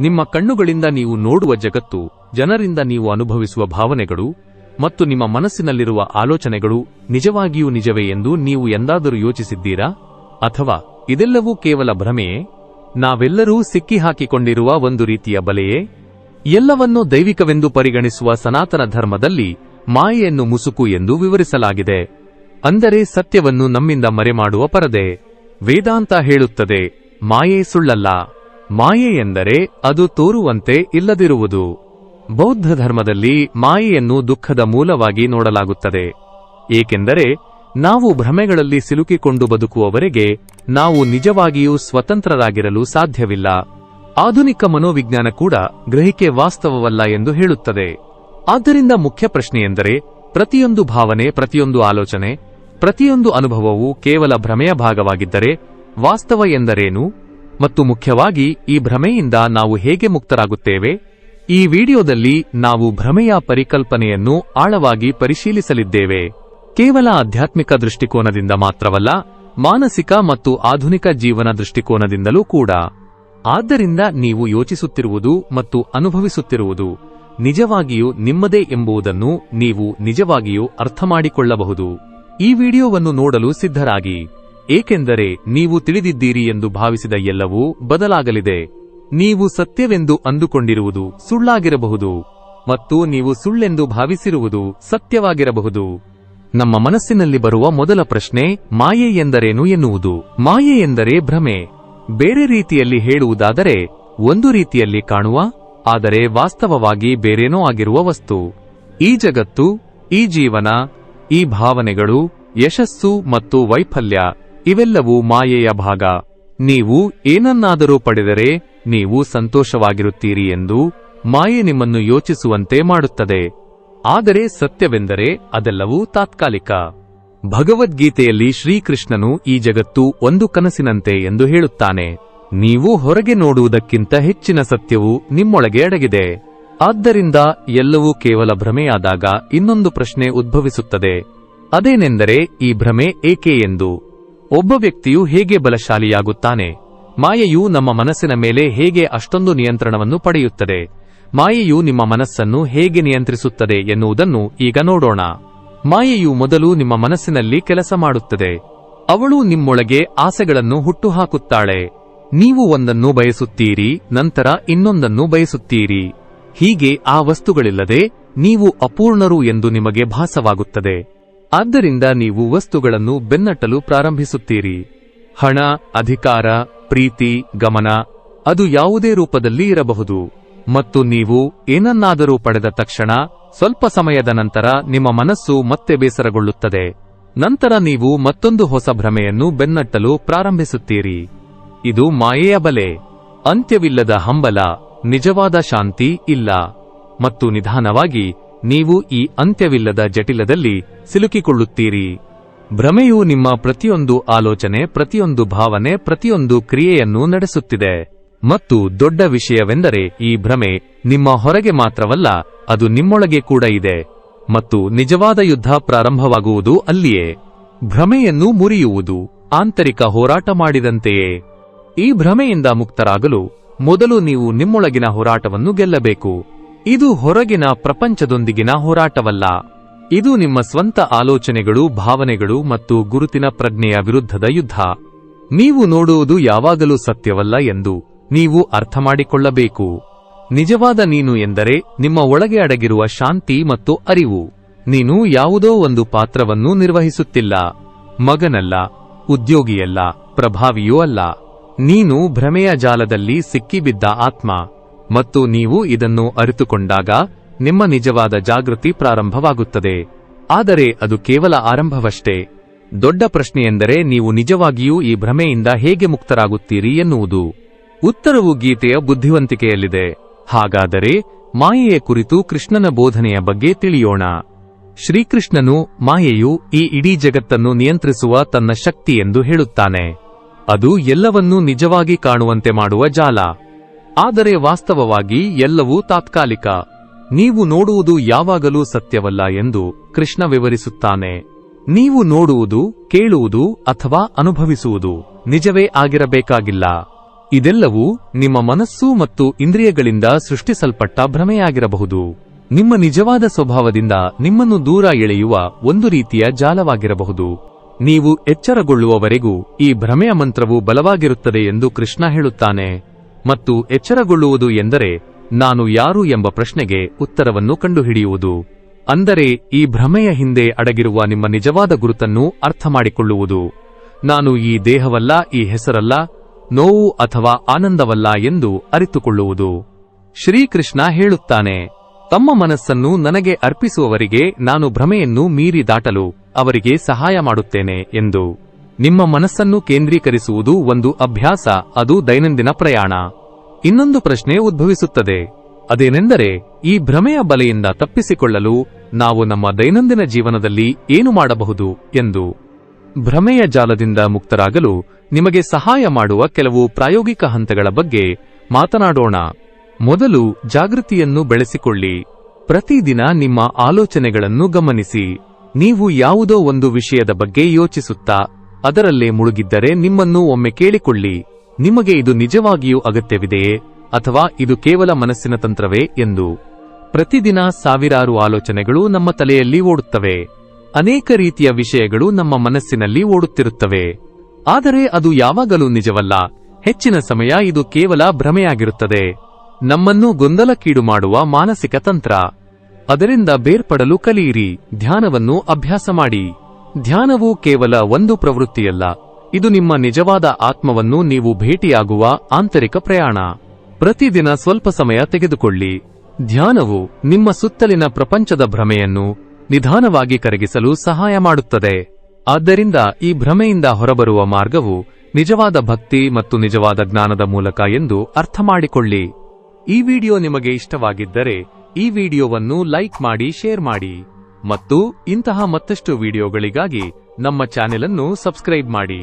ನಿಮ್ಮ ಕಣ್ಣುಗಳಿಂದ ನೀವು ನೋಡುವ ಜಗತ್ತು, ಜನರಿಂದ ನೀವು ಅನುಭವಿಸುವ ಭಾವನೆಗಳು ಮತ್ತು ನಿಮ್ಮ ಮನಸ್ಸಿನಲ್ಲಿರುವ ಆಲೋಚನೆಗಳು ನಿಜವಾಗಿಯೂ ನಿಜವೇ ಎಂದು ನೀವು ಎಂದಾದರೂ ಯೋಚಿಸಿದ್ದೀರಾ? ಅಥವಾ ಇದೆಲ್ಲವೂ ಕೇವಲ ಭ್ರಮೆಯೇ? ನಾವೆಲ್ಲರೂ ಸಿಕ್ಕಿಹಾಕಿಕೊಂಡಿರುವ ಒಂದು ರೀತಿಯ ಬಲೆಯೇ? ಎಲ್ಲವನ್ನೂ ದೈವಿಕವೆಂದು ಪರಿಗಣಿಸುವ ಸನಾತನ ಧರ್ಮದಲ್ಲಿ ಮಾಯೆಯನ್ನು ಮುಸುಕು ಎಂದು ವಿವರಿಸಲಾಗಿದೆ. ಅಂದರೆ ಸತ್ಯವನ್ನು ನಮ್ಮಿಂದ ಮರೆಮಾಡುವ ಪರದೆ. ವೇದಾಂತ ಹೇಳುತ್ತದೆ, ಮಾಯೆ ಸುಳ್ಳಲ್ಲ. ಮಾಯೆ ಎಂದರೆ ಅದು ತೋರುವಂತೆ ಇಲ್ಲದಿರುವುದು. ಬೌದ್ಧ ಧರ್ಮದಲ್ಲಿ ಮಾಯೆಯನ್ನು ದುಃಖದ ಮೂಲವಾಗಿ ನೋಡಲಾಗುತ್ತದೆ. ಏಕೆಂದರೆ ನಾವು ಭ್ರಮೆಗಳಲ್ಲಿ ಸಿಲುಕಿಕೊಂಡು ಬದುಕುವವರೆಗೆ ನಾವು ನಿಜವಾಗಿಯೂ ಸ್ವತಂತ್ರರಾಗಿರಲು ಸಾಧ್ಯವಿಲ್ಲ. ಆಧುನಿಕ ಮನೋವಿಜ್ಞಾನ ಕೂಡ ಗ್ರಹಿಕೆ ವಾಸ್ತವವಲ್ಲ ಎಂದು ಹೇಳುತ್ತದೆ. ಆದ್ದರಿಂದ ಮುಖ್ಯ ಪ್ರಶ್ನೆಯೆಂದರೆ, ಪ್ರತಿಯೊಂದು ಭಾವನೆ, ಪ್ರತಿಯೊಂದು ಆಲೋಚನೆ, ಪ್ರತಿಯೊಂದು ಅನುಭವವು ಕೇವಲ ಭ್ರಮೆಯ ಭಾಗವಾಗಿದ್ದರೆ ವಾಸ್ತವ ಎಂದರೇನು? ಮತ್ತು ಮುಖ್ಯವಾಗಿ ಈ ಭ್ರಮೆಯಿಂದ ನಾವು ಹೇಗೆ ಮುಕ್ತರಾಗುತ್ತೇವೆ? ಈ ವಿಡಿಯೋದಲ್ಲಿ ನಾವು ಭ್ರಮೆಯ ಪರಿಕಲ್ಪನೆಯನ್ನು ಆಳವಾಗಿ ಪರಿಶೀಲಿಸಲಿದ್ದೇವೆ. ಕೇವಲ ಆಧ್ಯಾತ್ಮಿಕ ದೃಷ್ಟಿಕೋನದಿಂದ ಮಾತ್ರವಲ್ಲ, ಮಾನಸಿಕ ಮತ್ತು ಆಧುನಿಕ ಜೀವನ ದೃಷ್ಟಿಕೋನದಿಂದಲೂ ಕೂಡ. ಆದ್ದರಿಂದ ನೀವು ಯೋಚಿಸುತ್ತಿರುವುದು ಮತ್ತು ಅನುಭವಿಸುತ್ತಿರುವುದು ನಿಜವಾಗಿಯೂ ನಿಮ್ಮದೇ ಎಂಬುದನ್ನು ನೀವು ನಿಜವಾಗಿಯೂ ಅರ್ಥಮಾಡಿಕೊಳ್ಳಬಹುದು. ಈ ವಿಡಿಯೋವನ್ನು ನೋಡಲು ಸಿದ್ಧರಾಗಿ. ಏಕೆಂದರೆ ನೀವು ತಿಳಿದಿದ್ದೀರಿ ಎಂದು ಭಾವಿಸಿದ ಎಲ್ಲವೂ ಬದಲಾಗಲಿದೆ. ನೀವು ಸತ್ಯವೆಂದು ಅಂದುಕೊಂಡಿರುವುದು ಸುಳ್ಳಾಗಿರಬಹುದು ಮತ್ತು ನೀವು ಸುಳ್ಳೆಂದು ಭಾವಿಸಿರುವುದು ಸತ್ಯವಾಗಿರಬಹುದು. ನಮ್ಮ ಮನಸ್ಸಿನಲ್ಲಿ ಬರುವ ಮೊದಲ ಪ್ರಶ್ನೆ, ಮಾಯೆ ಎಂದರೇನು ಎನ್ನುವುದು? ಮಾಯೆ ಎಂದರೆ ಭ್ರಮೆ. ಬೇರೆ ರೀತಿಯಲ್ಲಿ ಹೇಳುವುದಾದರೆ, ಒಂದು ರೀತಿಯಲ್ಲಿ ಕಾಣುವ, ಆದರೆ ವಾಸ್ತವವಾಗಿ ಬೇರೇನೋ ಆಗಿರುವ ವಸ್ತು. ಈ ಜಗತ್ತು, ಈ ಜೀವನ, ಈ ಭಾವನೆಗಳು, ಯಶಸ್ಸು ಮತ್ತು ವೈಫಲ್ಯ. ಇವೆಲ್ಲವೂ ಮಾಯೆಯ ಭಾಗ. ನೀವು ಏನನ್ನಾದರೂ ಪಡೆದರೆ ನೀವು ಸಂತೋಷವಾಗಿರುತ್ತೀರಿ ಎಂದು ಮಾಯೆ ನಿಮ್ಮನ್ನು ಯೋಚಿಸುವಂತೆ ಮಾಡುತ್ತದೆ. ಆದರೆ ಸತ್ಯವೆಂದರೆ ಅದೆಲ್ಲವೂ ತಾತ್ಕಾಲಿಕ. ಭಗವದ್ಗೀತೆಯಲ್ಲಿ ಶ್ರೀಕೃಷ್ಣನು ಈ ಜಗತ್ತು ಒಂದು ಕನಸಿನಂತೆ ಎಂದು ಹೇಳುತ್ತಾನೆ. ನೀವು ಹೊರಗೆ ನೋಡುವುದಕ್ಕಿಂತ ಹೆಚ್ಚಿನ ಸತ್ಯವು ನಿಮ್ಮೊಳಗೆ ಅಡಗಿದೆ. ಆದ್ದರಿಂದ ಎಲ್ಲವೂ ಕೇವಲ ಭ್ರಮೆಯಾದಾಗ ಇನ್ನೊಂದು ಪ್ರಶ್ನೆ ಉದ್ಭವಿಸುತ್ತದೆ. ಅದೇನೆಂದರೆ ಈ ಭ್ರಮೆ ಏಕೆ ಎಂದು. ಒಬ್ಬ ವ್ಯಕ್ತಿಯು ಹೇಗೆ ಬಲಶಾಲಿಯಾಗುತ್ತಾನೆ? ಮಾಯೆಯು ನಮ್ಮ ಮನಸ್ಸಿನ ಮೇಲೆ ಹೇಗೆ ಅಷ್ಟೊಂದು ನಿಯಂತ್ರಣವನ್ನು ಪಡೆಯುತ್ತದೆ? ಮಾಯೆಯು ನಿಮ್ಮ ಮನಸ್ಸನ್ನು ಹೇಗೆ ನಿಯಂತ್ರಿಸುತ್ತದೆ ಎನ್ನುವುದನ್ನು ಈಗ ನೋಡೋಣ. ಮಾಯೆಯು ಮೊದಲು ನಿಮ್ಮ ಮನಸ್ಸಿನಲ್ಲಿ ಕೆಲಸ ಮಾಡುತ್ತದೆ. ಅವಳು ನಿಮ್ಮೊಳಗೆ ಆಸೆಗಳನ್ನು ಹುಟ್ಟುಹಾಕುತ್ತಾಳೆ. ನೀವು ಒಂದನ್ನು ಬಯಸುತ್ತೀರಿ, ನಂತರ ಇನ್ನೊಂದನ್ನು ಬಯಸುತ್ತೀರಿ. ಹೀಗೆ ಆ ವಸ್ತುಗಳಿಲ್ಲದೆ ನೀವು ಅಪೂರ್ಣರು ಎಂದು ನಿಮಗೆ ಭಾಸವಾಗುತ್ತದೆ. ಆದ್ದರಿಂದ ನೀವು ವಸ್ತುಗಳನ್ನು ಬೆನ್ನಟ್ಟಲು ಪ್ರಾರಂಭಿಸುತ್ತೀರಿ. ಹಣ, ಅಧಿಕಾರ, ಪ್ರೀತಿ, ಗಮನ, ಅದು ಯಾವುದೇ ರೂಪದಲ್ಲಿ ಇರಬಹುದು. ಮತ್ತು ನೀವು ಏನನ್ನಾದರೂ ಪಡೆದ ತಕ್ಷಣ, ಸ್ವಲ್ಪ ಸಮಯದ ನಂತರ ನಿಮ್ಮ ಮನಸ್ಸು ಮತ್ತೆ ಬೇಸರಗೊಳ್ಳುತ್ತದೆ. ನಂತರ ನೀವು ಮತ್ತೊಂದು ಹೊಸ ಭ್ರಮೆಯನ್ನು ಬೆನ್ನಟ್ಟಲು ಪ್ರಾರಂಭಿಸುತ್ತೀರಿ. ಇದು ಮಾಯೆಯ ಬಲೆ. ಅಂತ್ಯವಿಲ್ಲದ ಹಂಬಲ, ನಿಜವಾದ ಶಾಂತಿ ಇಲ್ಲ. ಮತ್ತು ನಿಧಾನವಾಗಿ ನೀವು ಈ ಅಂತ್ಯವಿಲ್ಲದ ಜಟಿಲದಲ್ಲಿ ಸಿಲುಕಿಕೊಳ್ಳುತ್ತೀರಿ. ಭ್ರಮೆಯು ನಿಮ್ಮ ಪ್ರತಿಯೊಂದು ಆಲೋಚನೆ, ಪ್ರತಿಯೊಂದು ಭಾವನೆ, ಪ್ರತಿಯೊಂದು ಕ್ರಿಯೆಯನ್ನು ನಡೆಸುತ್ತಿದೆ. ಮತ್ತು ದೊಡ್ಡ ವಿಷಯವೆಂದರೆ ಈ ಭ್ರಮೆ ನಿಮ್ಮ ಹೊರಗೆ ಮಾತ್ರವಲ್ಲ, ಅದು ನಿಮ್ಮೊಳಗೆ ಕೂಡ ಇದೆ. ಮತ್ತು ನಿಜವಾದ ಯುದ್ಧ ಪ್ರಾರಂಭವಾಗುವುದು ಅಲ್ಲಿಯೇ. ಭ್ರಮೆಯನ್ನು ಮುರಿಯುವುದು ಆಂತರಿಕ ಹೋರಾಟ ಮಾಡಿದಂತೆಯೇ. ಈ ಭ್ರಮೆಯಿಂದ ಮುಕ್ತರಾಗಲು ಮೊದಲು ನೀವು ನಿಮ್ಮೊಳಗಿನ ಹೋರಾಟವನ್ನು ಗೆಲ್ಲಬೇಕು. ಇದು ಹೊರಗಿನ ಪ್ರಪಂಚದೊಂದಿಗಿನ ಹೋರಾಟವಲ್ಲ. ಇದು ನಿಮ್ಮ ಸ್ವಂತ ಆಲೋಚನೆಗಳು, ಭಾವನೆಗಳು ಮತ್ತು ಗುರುತಿನ ಪ್ರಜ್ಞೆಯ ವಿರುದ್ಧದ ಯುದ್ಧ. ನೀವು ನೋಡುವುದು ಯಾವಾಗಲೂ ಸತ್ಯವಲ್ಲ ಎಂದು ನೀವು ಅರ್ಥಮಾಡಿಕೊಳ್ಳಬೇಕು. ನಿಜವಾದ ನೀನು ಎಂದರೆ ನಿಮ್ಮ ಒಳಗೆ ಅಡಗಿರುವ ಶಾಂತಿ ಮತ್ತು ಅರಿವು. ನೀನು ಯಾವುದೋ ಒಂದು ಪಾತ್ರವನ್ನು ನಿರ್ವಹಿಸುತ್ತಿಲ್ಲ. ಮಗನಲ್ಲ, ಉದ್ಯೋಗಿಯಲ್ಲ, ಪ್ರಭಾವಿಯೂ ಅಲ್ಲ. ನೀನು ಭ್ರಮೆಯ ಜಾಲದಲ್ಲಿ ಸಿಕ್ಕಿಬಿದ್ದ ಆತ್ಮ. ಮತ್ತು ನೀವು ಇದನ್ನು ಅರಿತುಕೊಂಡಾಗ ನಿಮ್ಮ ನಿಜವಾದ ಜಾಗೃತಿ ಪ್ರಾರಂಭವಾಗುತ್ತದೆ. ಆದರೆ ಅದು ಕೇವಲ ಆರಂಭವಷ್ಟೇ. ದೊಡ್ಡ ಪ್ರಶ್ನೆಯೆಂದರೆ ನೀವು ನಿಜವಾಗಿಯೂ ಈ ಭ್ರಮೆಯಿಂದ ಹೇಗೆ ಮುಕ್ತರಾಗುತ್ತೀರಿ ಎನ್ನುವುದು. ಉತ್ತರವು ಗೀತೆಯ ಬುದ್ಧಿವಂತಿಕೆಯಲ್ಲಿದೆ. ಹಾಗಾದರೆ ಮಾಯೆಯ ಕುರಿತು ಕೃಷ್ಣನ ಬೋಧನೆಯ ಬಗ್ಗೆ ತಿಳಿಯೋಣ. ಶ್ರೀಕೃಷ್ಣನು ಮಾಯೆಯು ಈ ಇಡೀ ಜಗತ್ತನ್ನು ನಿಯಂತ್ರಿಸುವ ತನ್ನ ಶಕ್ತಿ ಎಂದು ಹೇಳುತ್ತಾನೆ. ಅದು ಎಲ್ಲವನ್ನೂ ನಿಜವಾಗಿ ಕಾಣುವಂತೆ ಮಾಡುವ ಜಾಲ. ಆದರೆ ವಾಸ್ತವವಾಗಿ ಎಲ್ಲವೂ ತಾತ್ಕಾಲಿಕ. ನೀವು ನೋಡುವುದು ಯಾವಾಗಲೂ ಸತ್ಯವಲ್ಲ ಎಂದು ಕೃಷ್ಣ ವಿವರಿಸುತ್ತಾನೆ. ನೀವು ನೋಡುವುದು, ಕೇಳುವುದು ಅಥವಾ ಅನುಭವಿಸುವುದು ನಿಜವೇ ಆಗಿರಬೇಕಾಗಿಲ್ಲ. ಇದೆಲ್ಲವೂ ನಿಮ್ಮ ಮನಸ್ಸು ಮತ್ತು ಇಂದ್ರಿಯಗಳಿಂದ ಸೃಷ್ಟಿಸಲ್ಪಟ್ಟ ಭ್ರಮೆಯಾಗಿರಬಹುದು. ನಿಮ್ಮ ನಿಜವಾದ ಸ್ವಭಾವದಿಂದ ನಿಮ್ಮನ್ನು ದೂರ ಎಳೆಯುವ ಒಂದು ರೀತಿಯ ಜಾಲವಾಗಿರಬಹುದು. ನೀವು ಎಚ್ಚರಗೊಳ್ಳುವವರೆಗೂ ಈ ಭ್ರಮೆಯ ಮಂತ್ರವು ಬಲವಾಗಿರುತ್ತದೆ ಎಂದು ಕೃಷ್ಣ ಹೇಳುತ್ತಾನೆ. ಮತ್ತು ಎಚ್ಚರಗೊಳ್ಳುವುದು ಎಂದರೆ ನಾನು ಯಾರು ಎಂಬ ಪ್ರಶ್ನೆಗೆ ಉತ್ತರವನ್ನು ಕಂಡುಹಿಡಿಯುವುದು. ಅಂದರೆ ಈ ಭ್ರಮೆಯ ಹಿಂದೆ ಅಡಗಿರುವ ನಿಮ್ಮ ನಿಜವಾದ ಗುರುತನ್ನು ಅರ್ಥಮಾಡಿಕೊಳ್ಳುವುದು. ನಾನು ಈ ದೇಹವಲ್ಲ, ಈ ಹೆಸರಲ್ಲ, ನೋವು ಅಥವಾ ಆನಂದವಲ್ಲ ಎಂದು ಅರಿತುಕೊಳ್ಳುವುದು. ಶ್ರೀಕೃಷ್ಣ ಹೇಳುತ್ತಾನೆ, ತಮ್ಮ ಮನಸ್ಸನ್ನು ನನಗೆ ಅರ್ಪಿಸುವವರಿಗೆ ನಾನು ಭ್ರಮೆಯನ್ನು ಮೀರಿ ದಾಟಲು ಅವರಿಗೆ ಸಹಾಯ ಮಾಡುತ್ತೇನೆ ಎಂದು. ನಿಮ್ಮ ಮನಸ್ಸನ್ನು ಕೇಂದ್ರೀಕರಿಸುವುದು ಒಂದು ಅಭ್ಯಾಸ, ಅದು ದೈನಂದಿನ ಪ್ರಯಾಣ. ಇನ್ನೊಂದು ಪ್ರಶ್ನೆ ಉದ್ಭವಿಸುತ್ತದೆ. ಅದೇನೆಂದರೆ, ಈ ಭ್ರಮೆಯ ಬಲೆಯಿಂದ ತಪ್ಪಿಸಿಕೊಳ್ಳಲು ನಾವು ನಮ್ಮ ದೈನಂದಿನ ಜೀವನದಲ್ಲಿ ಏನು ಮಾಡಬಹುದು ಎಂದು. ಭ್ರಮೆಯ ಜಾಲದಿಂದ ಮುಕ್ತರಾಗಲು ನಿಮಗೆ ಸಹಾಯ ಮಾಡುವ ಕೆಲವು ಪ್ರಾಯೋಗಿಕ ಹಂತಗಳ ಬಗ್ಗೆ ಮಾತನಾಡೋಣ. ಮೊದಲು ಜಾಗೃತಿಯನ್ನು ಬೆಳೆಸಿಕೊಳ್ಳಿ. ಪ್ರತಿದಿನ ನಿಮ್ಮ ಆಲೋಚನೆಗಳನ್ನು ಗಮನಿಸಿ. ನೀವು ಯಾವುದೋ ಒಂದು ವಿಷಯದ ಬಗ್ಗೆ ಯೋಚಿಸುತ್ತಾ ಅದರಲ್ಲೇ ಮುಳುಗಿದ್ದರೆ ನಿಮ್ಮನ್ನು ಒಮ್ಮೆ ಕೇಳಿಕೊಳ್ಳಿ. ನಿಮಗೆ ಇದು ನಿಜವಾಗಿಯೂ ಅಗತ್ಯವಿದೆಯೇ? ಅಥವಾ ಇದು ಕೇವಲ ಮನಸ್ಸಿನ ತಂತ್ರವೇ ಎಂದು? ಪ್ರತಿದಿನ ಸಾವಿರಾರು ಆಲೋಚನೆಗಳು ನಮ್ಮ ತಲೆಯಲ್ಲಿ ಓಡುತ್ತವೆ. ಅನೇಕ ರೀತಿಯ ವಿಷಯಗಳು ನಮ್ಮ ಮನಸ್ಸಿನಲ್ಲಿ ಓಡುತ್ತಿರುತ್ತವೆ. ಆದರೆ ಅದು ಯಾವಾಗಲೂ ನಿಜವಲ್ಲ. ಹೆಚ್ಚಿನ ಸಮಯ ಇದು ಕೇವಲ ಭ್ರಮೆಯಾಗಿರುತ್ತದೆ. ನಮ್ಮನ್ನು ಗೊಂದಲಕ್ಕೀಡು ಮಾಡುವ ಮಾನಸಿಕ ತಂತ್ರ. ಅದರಿಂದ ಬೇರ್ಪಡಲು ಕಲಿಯಿರಿ. ಧ್ಯಾನವನ್ನು ಅಭ್ಯಾಸ ಮಾಡಿ. ಧ್ಯಾನವು ಕೇವಲ ಒಂದು ಪ್ರವೃತ್ತಿಯಲ್ಲ, ಇದು ನಿಮ್ಮ ನಿಜವಾದ ಆತ್ಮವನ್ನು ನೀವು ಭೇಟಿಯಾಗುವ ಆಂತರಿಕ ಪ್ರಯಾಣ. ಪ್ರತಿದಿನ ಸ್ವಲ್ಪ ಸಮಯ ತೆಗೆದುಕೊಳ್ಳಿ. ಧ್ಯಾನವು ನಿಮ್ಮ ಸುತ್ತಲಿನ ಪ್ರಪಂಚದ ಭ್ರಮೆಯನ್ನು ನಿಧಾನವಾಗಿ ಕರಗಿಸಲು ಸಹಾಯ ಮಾಡುತ್ತದೆ. ಆದ್ದರಿಂದ ಈ ಭ್ರಮೆಯಿಂದ ಹೊರಬರುವ ಮಾರ್ಗವು ನಿಜವಾದ ಭಕ್ತಿ ಮತ್ತು ನಿಜವಾದ ಜ್ಞಾನದ ಮೂಲಕ ಎಂದು ಅರ್ಥ ಮಾಡಿಕೊಳ್ಳಿ. ಈ ವಿಡಿಯೋ ನಿಮಗೆ ಇಷ್ಟವಾಗಿದ್ದರೆ ಈ ವಿಡಿಯೋವನ್ನು ಲೈಕ್ ಮಾಡಿ, ಶೇರ್ ಮಾಡಿ. ಮತ್ತು ಇಂತಹ ಮತ್ತಷ್ಟು ವಿಡಿಯೋಗಳಿಗಾಗಿ ನಮ್ಮ ಚಾನೆಲ್ ಅನ್ನು ಸಬ್ಸ್ಕ್ರೈಬ್ ಮಾಡಿ.